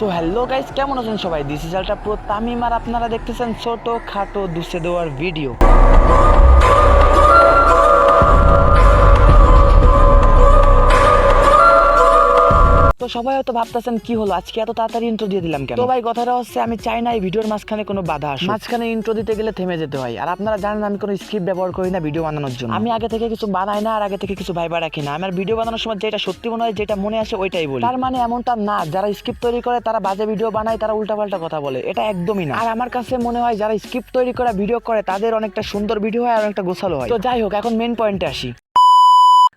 So hello guys কেমন আছেন সবাই? This is ultra pro Tamim আর আপনারা দেখতেছেন ছোট খাটো দুসে দেওয়ার ভিডিও সবাই হয়তো ভাবতেছেন কি হলো? আজকে এত তাড়াতাড়ি ইন্ট্রো দিয়ে দিলাম কেন? তো ভাই কথাটা হচ্ছে আমি চাই না এই ভিডিওর মাঝখানে কোনো বাধা আসে মাঝখানে ইন্ট্রো দিতে গেলে থেমে যেতে হয়। আর আপনারা জানেন আমি কোনো স্ক্রিপ্ট ব্যবহার করি না ভিডিও বানানোর জন্য। আমি আগে থেকে কিছু বানাই না আর আগে থেকে কিছু ভাইবা রাখি না। আমার ভিডিও বানানোর সময় যেটা সত্যি মনে হয় যেটা মনে আসে ওইটাই বলি। তার মানে এমনটা না যারা স্ক্রিপ্ট তৈরি করে তারা বাজে ভিডিও বানায় তারা উল্টাপাল্টা কথা বলে। এটা একদমই না। আর আমার কাছে মনে হয় যারা স্ক্রিপ্ট তৈরি করে ভিডিও করে তাদের অনেকটা সুন্দর ভিডিও হয় আর অনেকটা গোছালো হয়। তো যাই হোক এখন মেন পয়েন্টে আসি।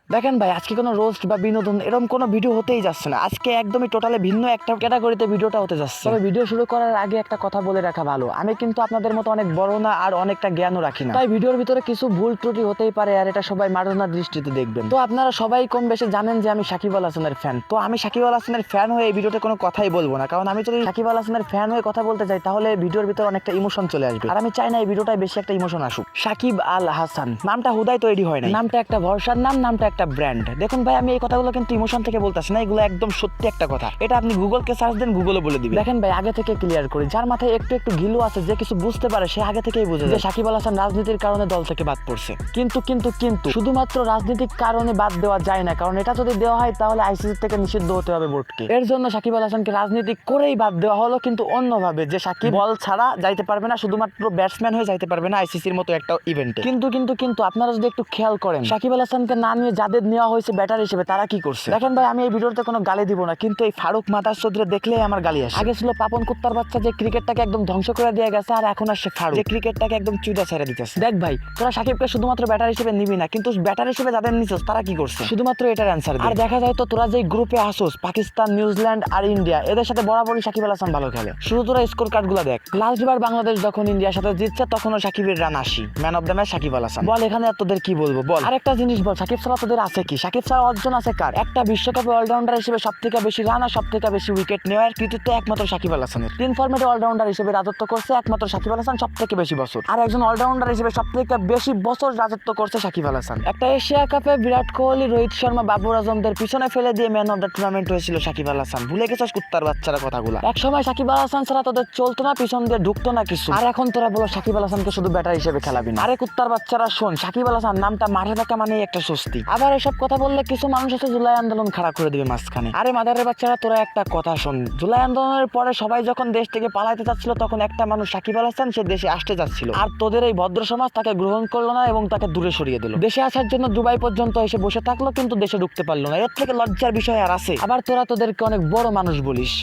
দেখেন ভাই আজকে কোনো রোস্ট বা বিনোদন এরকম কোনো ভিডিও হতেই যাচ্ছে না। আজকে একদমই টোটালি ভিন্ন একটা ক্যাটাগরিতে ভিডিওটা হতে যাচ্ছে। তবে ভিডিও শুরু করার আগে একটা কথা বলে রাখা ভালো। আমি কিন্তু আপনাদের মতো অনেক বড় না আর অনেকটা জ্ঞানও রাখি না। তাই ভিডিওর ভিতরে কিছু ভুল ত্রুটি হতেই পারে আর এটা সবাই মার্জনার দৃষ্টিতে দেখবেন। তো আপনারা সবাই কম বেশি জানেন যে আমি সাকিব আল হাসানের ফ্যান তো আমি সাকিব আল হাসানের ফ্যান হয়ে এই ভিডিওতে কোনো কথাই বলব না। কারণ আমি যদি সাকিব আল হাসানের ফ্যান হয়ে কথা বলতে চাই তাহলে ভিডিওর ভিতরে অনেকটা ইমোশন চলে আসবে। আর আমি চাই না এই ভিডিওটায় বেশি একটা ইমোশন আসুক। সাকিব আল হাসান। নামটা হুদাই তৈরি হয় না নামটা একটা ভরসার নাম নামটা একটা ব্র্যান্ড দেখুন ভাই, আমি এই কথাগুলো কিন্তু ইমোশন থেকে বলতেছি না, এগুলো একদম সত্যি একটা কথা। এটা আপনি গুগলকে সার্চ দেন গুগলে বলে দিবেন। দেখেন ভাই, আগে থেকে ক্লিয়ার করি। যার মাথায় একটু একটু ঘিলু আছে, যে কিছু বুঝতে পারে, সে আগে থেকেই বুঝে যে সাকিব আল হাসান রাজনীতির কারণে দল থেকে বাদ পড়ছে। কিন্তু কিন্তু কিন্তু, শুধুমাত্র রাজনৈতিক কারণে বাদ দেওয়া যায় না। কারণ এটা যদি দেওয়া হয়, তাহলে আইসিসি থেকে নিষিদ্ধ হতে হবে বোর্ডকে এর জন্য সাকিব আল হাসানকে রাজনীতি করেই বাদ দেওয়া হলো, কিন্তু অন্যভাবে যে সাকিব বল ছাড়া যাইতে পারবে না, শুধুমাত্র ব্যাটসম্যান হয়ে যাইতে পারবে না আইসিসির মতো একটা ইভেন্টে কিন্তু কিন্তু কিন্তু, আপনারা যদি একটু খেয়াল করেন, সাকিব আল হাসানকে না নিয়ে যাদের নেওয়া হয়েছে ব্যাটার হিসেবে তারা কি করছে? দেখেন ভাই আমি এই ভিডিওতে কোনো গালি দিব না কিন্তু এই ফারুক মাতার চৌধুরী দেখলেই আমার গালি আসে। আগে ছিল পাপন কুত্তার বাচ্চা যে ক্রিকেটটাকে একদম ধ্বংস করে দিয়ে গেছে আর এখন আসছে ফারুক। যে ক্রিকেটটাকে একদম চুদা ছেড়ে দিতেছে। দেখ ভাই তোরা সাকিবকে শুধুমাত্র ব্যাটার হিসেবে নিবি না কিন্তু ব্যাটার হিসেবে যাদের নিছস তারা কি করছে? শুধুমাত্র এটার অ্যান্সার আর দেখা যায় তো তোরা যে গ্রুপে আসোস পাকিস্তান নিউজিল্যান্ড আর ইন্ডিয়া এদের সাথে বরাবরই সাকিব আল হাসান ভালো খেলে। শুধু তোরা স্কোর কার্ডগুলো দেখ। লাস্ট বার বাংলাদেশ যখন ইন্ডিয়ার সাথে জিতছে তখনও সাকিবের রান আশি man of the match Sakib Al Hasan. বল এখানে আর তোদের কি বলব? বল। আরেকটা জিনিস বল সাকিব তোদের আছে কি? সাকিব ছাড়া অর্জন আছে কার? একটা বিশ্বকাপে অলরাউন্ডার হিসেবে সব থেকে বেশি রান আর সব থেকে বেশি উইকেট নেওয়ার কৃতিত্ব একমাত্র সাকিব আল হাসানের। তিন ফর্মেটে অলরাউন্ডার হিসেবে রাজত্ব করছে একমাত্র সাকিব আল হাসান সব থেকে বেশি বছর। আর একজন অলরাউন্ডার হিসেবে সব থেকে বেশি বছর রাজত্ব করছে সাকিব আল হাসান। একটা এশিয়া কাপে বিরাট কোহলি, রোহিত শর্মা বাবর আজমদের পিছনে ফেলে দিয়ে ম্যান অফ দ্য টুর্নামেন্ট হয়েছিল সাকিব আল হাসান। ভুলে গেছিস কুত্তার বাচ্চারা কথাগুলো। এক সময় সাকিব আল হাসান ছাড়া তোদের চলতো না, পিছন দিয়ে ঢুকতো না কিছু। আর এখন তোরা বলো সাকিব আল হাসানকে শুধু ব্যাটার হিসেবে খেলাবি না। আরে কুত্তার বাচ্চারা শোন সাকিব আল হাসান নামটা মাঠে থাকা মানেই একটা স্বস্তি। আবার এসব কথা বললে কিছু মানুষ আছে জুলাই আন্দোলন খাড়া করে দিবে মাঝখানে। আরে মাদারের বাচ্চারা, তোরা একটা কথা শোন। জুলাই আন্দোলনের পরে সবাই যখন দেশ থেকে পালাইতে চাচ্ছিল তখন একটা মানুষ সাকিব আল হাসান, সে দেশে আসতে যাচ্ছিল। আর তোদের এই ভদ্র সমাজ তাকে গ্রহণ করল না এবং তাকে দূরে সরিয়ে দিল। দেশে আসার জন্য দুবাই পর্যন্ত এসে বসে থাকল, কিন্তু দেশে ঢুকতে পারল না। এর থেকে লজ্জার বিষয় আর আছে। আবার তোরা তোদেরকে অনেক বড় মানুষ বলিস।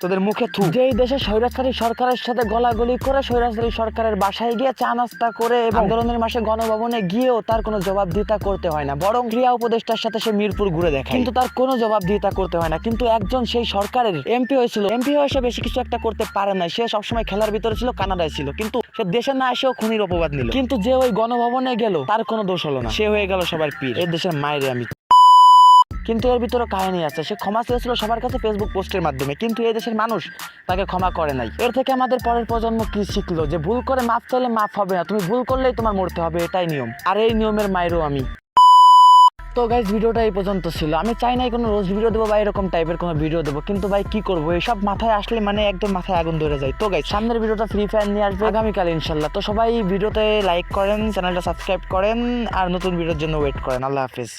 তোদের মুখে থু। যেই দেশে স্বৈরাচারী সরকারের সাথে গলাগলি করে, স্বৈরাচারী সরকারের বাসায় গিয়ে চা নাস্তা করে এবং আন্দোলনের মাসে গণভবনে গিয়েও তার কোনো জবাবদিহিতা করতে হয় না। বরং ক্রিয়া উপদেষ্টার সাথে সে মিরপুর ঘুরে দেখায়। কিন্তু তার কোনো জবাবদিহিতা করতে হয় না। কিন্তু একজন সেই সরকারের এমপি হয়েছিল। এমপি হয়ে সে বেশি কিছু একটা করতে পারে না সে সবসময় খেলার ভিতরে ছিল, কানাডায় ছিল। কিন্তু সে দেশে না এসেও খুনির অপবাদ নিল। কিন্তু যে ওই গণভবনে গেল, তার কোনো দোষ হলো না। সে হয়ে গেল সবার পীর। এই দেশের মায়েরে আমি কিন্তু এর ভিতরে কাহিনী আছে। সে ক্ষমা চেয়েছিল সবার কাছে ফেসবুক পোস্টের মাধ্যমে, কিন্তু এই দেশের মানুষ তাকে ক্ষমা করে নাই। এর থেকে আমাদের পরের প্রজন্ম কি শিখলো? যে ভুল করে মাফ চাইলে মাফ হবে না, তুমি ভুল করলেই তোমার মরতে হবে, এটাই নিয়ম। আর এই নিয়মের মায়েরও আমি। তো গাইজ ভিডিওটা এই পর্যন্ত ছিল। আমি চাই নাই কোনো রোজ ভিডিও দেবো বা এরকম টাইপের কোনো ভিডিও দেবো, কিন্তু ভাই কি করব? এসব মাথায় আসলে মানে একদম মাথায় আগুন ধরে যায়। তো গাইজ সামনের ভিডিওটা ফ্রি ফায়ার নিয়ে আসবে আগামীকাল ইনশাল্লাহ। তো সবাই ভিডিওতে লাইক করেন চ্যানেলটা সাবস্ক্রাইব করেন, আর নতুন ভিডিওর জন্য ওয়েট করেন। আল্লাহ হাফিজ।